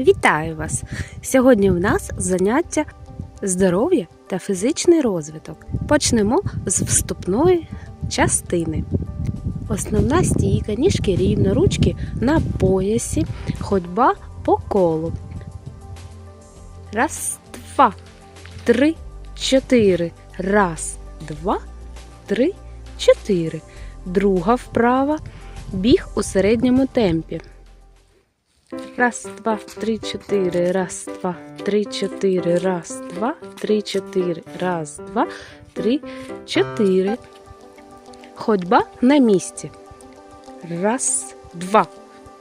Вітаю вас! Сьогодні в нас заняття здоров'я та фізичний розвиток. Почнемо з вступної частини. Основна стійка, ніжки рівно, ручки на поясі, ходьба по колу. Раз, два, три, чотири. Раз, два, три, чотири. Друга вправа. Біг у середньому темпі. Раз, два, три, чотири. Раз, два, три, чотири. Раз, два, три, чотири. Раз, два, три, чотири. Ходьба на місці. Раз, два,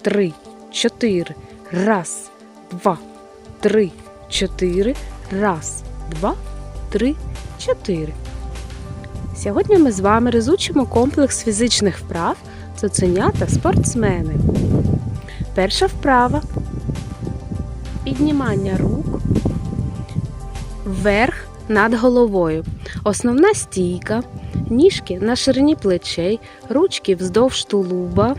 три, чотири. Раз, два, три, чотири. Раз, два, три, чотири. Сьогодні ми з вами розучимо комплекс фізичних вправ цуценята спортсмени. Перша вправа. Піднімання рук вверх над головою. Основна стійка. Ніжки на ширині плечей, ручки вздовж тулуба.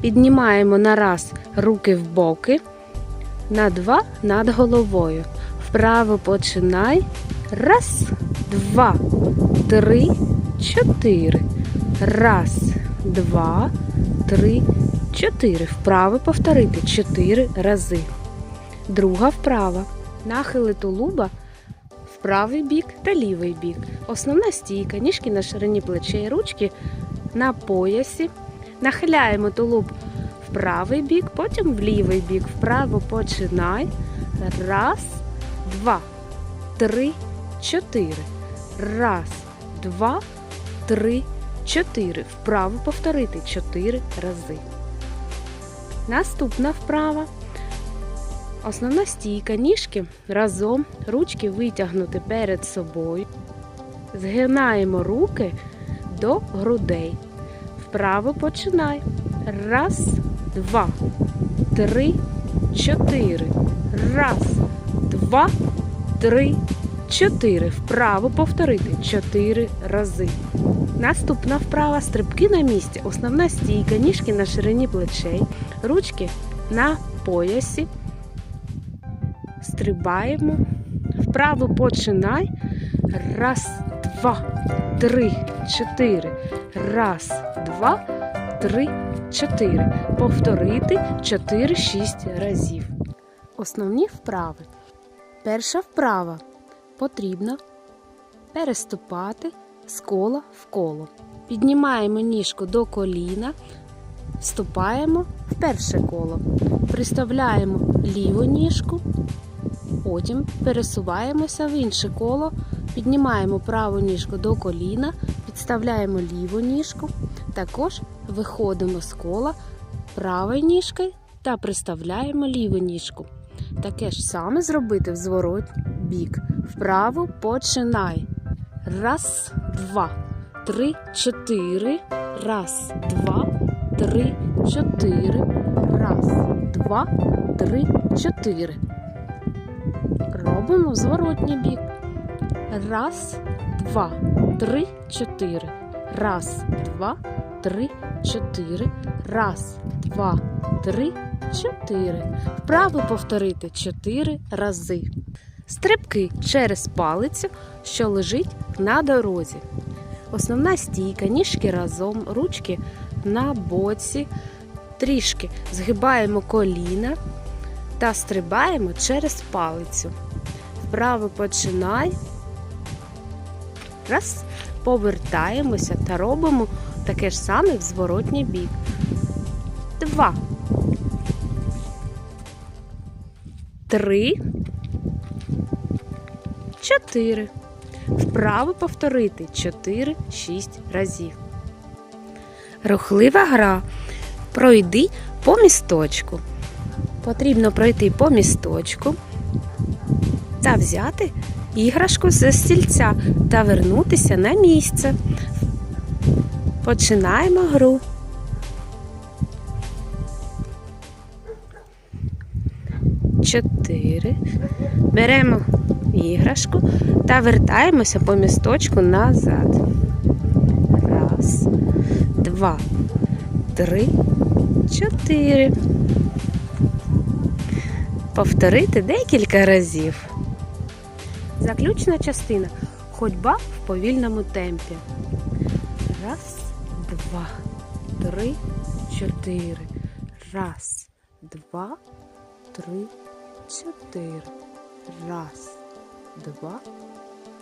Піднімаємо на раз руки в боки, на два над головою. Вправо починай. Раз, два, три, чотири. Раз, два, три, чотири. Вправо повторити чотири рази. Друга вправа. Нахили тулуба в правий бік та лівий бік. Основна стійка, ніжки на ширині плечей, ручки на поясі. Нахиляємо тулуб в правий бік, потім в лівий бік. Вправо починай. Раз, два, три, чотири. Раз, два, три, чотири. Вправо повторити чотири рази. Наступна вправа. Основна стійка, ніжки разом, ручки витягнути перед собою. Згинаємо руки до грудей. Вправо починай. Раз, два, три, чотири. Раз, два, три, чотири. Вправо повторити чотири рази. Наступна вправа стрибки на місці. Основна стійка, ніжки на ширині плечей, ручки на поясі. Стрибаємо. Вправо починай. Раз, два, три, чотири. Раз, два, три, чотири. Повторити 4-6 разів. Основні вправи. Перша вправа. Потрібно переступати з кола в коло. Піднімаємо ніжку до коліна, вступаємо в перше коло. Приставляємо ліву ніжку, потім пересуваємося в інше коло, піднімаємо праву ніжку до коліна, підставляємо ліву ніжку, також виходимо з кола правою ніжкою та приставляємо ліву ніжку. Таке ж саме зробити в зворотній бік. Вправо починай. Раз, два, три, чотири. Раз, два, три, чотири. Раз, два, три, чотири. Робимо зворотній бік. Раз, два, три, чотири. Раз, два, три, чотири. Раз, два, три, чотири. Вправо повторити чотири рази. Стрибки через палицю, що лежить на дорозі. Основна стійка, ніжки разом, ручки на боці. Трішки згибаємо коліна та стрибаємо через палицю. Вправо починай. Раз. Повертаємося та робимо таке ж саме в зворотній бік. Два. Три. Чотири. Вправо повторити 4-6 разів. Рухлива гра. Пройди по місточку. Потрібно пройти по місточку та взяти іграшку зі стільця та вернутися на місце. Починаємо гру. Чотири. Беремо іграшку та вертаємося по місточку назад. Раз, два, три, чотири. повторити декілька разів. Заключна частина ходьба в повільному темпі. Раз, два, три, чотири. Раз, два, три, чотири. Раз, два,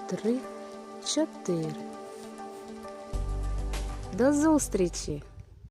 три, чотири. До зустрічі!